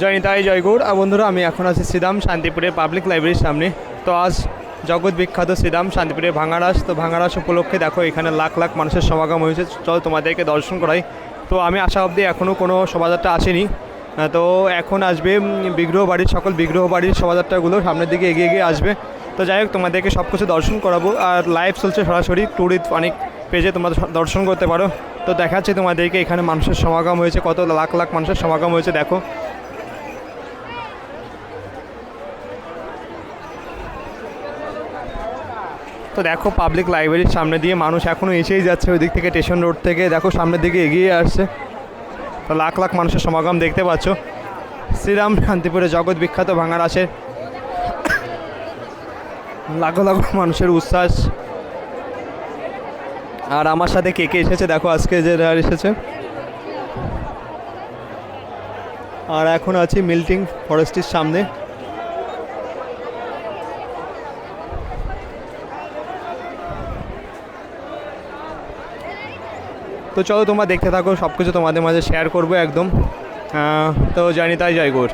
জয় নিতাই জয় আর বন্ধুরা, আমি এখন আছি শ্রীরাম শান্তিপুরের পাবলিক লাইব্রেরির সামনে। তো আজ জগৎ বিখ্যাত শ্রীরাম শান্তিপুরের ভাঙারাস। তো ভাঙারাস উপলক্ষে দেখো, এখানে লাখ লাখ মানুষের সমাগম হয়েছে। চল তোমাদেরকে দর্শন করাই। তো আমি আসা অবধি এখনও কোনো শোভাযাত্রা আসেনি। তো এখন আসবে বিগ্রহ বাড়ির, সকল বিগ্রহ বাড়ির শোভাযাত্রাগুলো সামনের দিকে এগিয়ে এগিয়ে আসবে। তো যাই হোক, তোমাদেরকে সব কিছু দর্শন করাবো। আর লাইভ চলছে সরাসরি ট্যুরিস্ট অনেক পেজে তোমরা দর্শন করতে পারো। তো দেখাচ্ছে তোমাদেরকে এখানে মানুষের সমাগম হয়েছে, কত লাখ লাখ মানুষের সমাগম হয়েছে, দেখো। তো দেখো পাবলিক লাইব্রেরির সামনে দিয়ে মানুষ এখনও এসেই যাচ্ছে ওই দিক থেকে স্টেশন রোড থেকে। দেখো সামনের দিকে এগিয়ে আসছে। তো লাখ লাখ মানুষের সমাগম দেখতে পাচ্ছ। শ্রীরাম শান্তিপুরে জগৎ বিখ্যাত ভাঙার আছে লাখো লাখো মানুষের উচ্ছ্বাস। আর আমার সাথে কে কে এসেছে? দেখো আজকে যে যারা এসেছে। আর এখন আছি মিল্টিং ফরেস্টের সামনে। তো চলো তোমরা দেখতে থাকো সব কিছু তোমাদের মাঝে শেয়ার করব একদম। তো জানি তাই জয় গৌর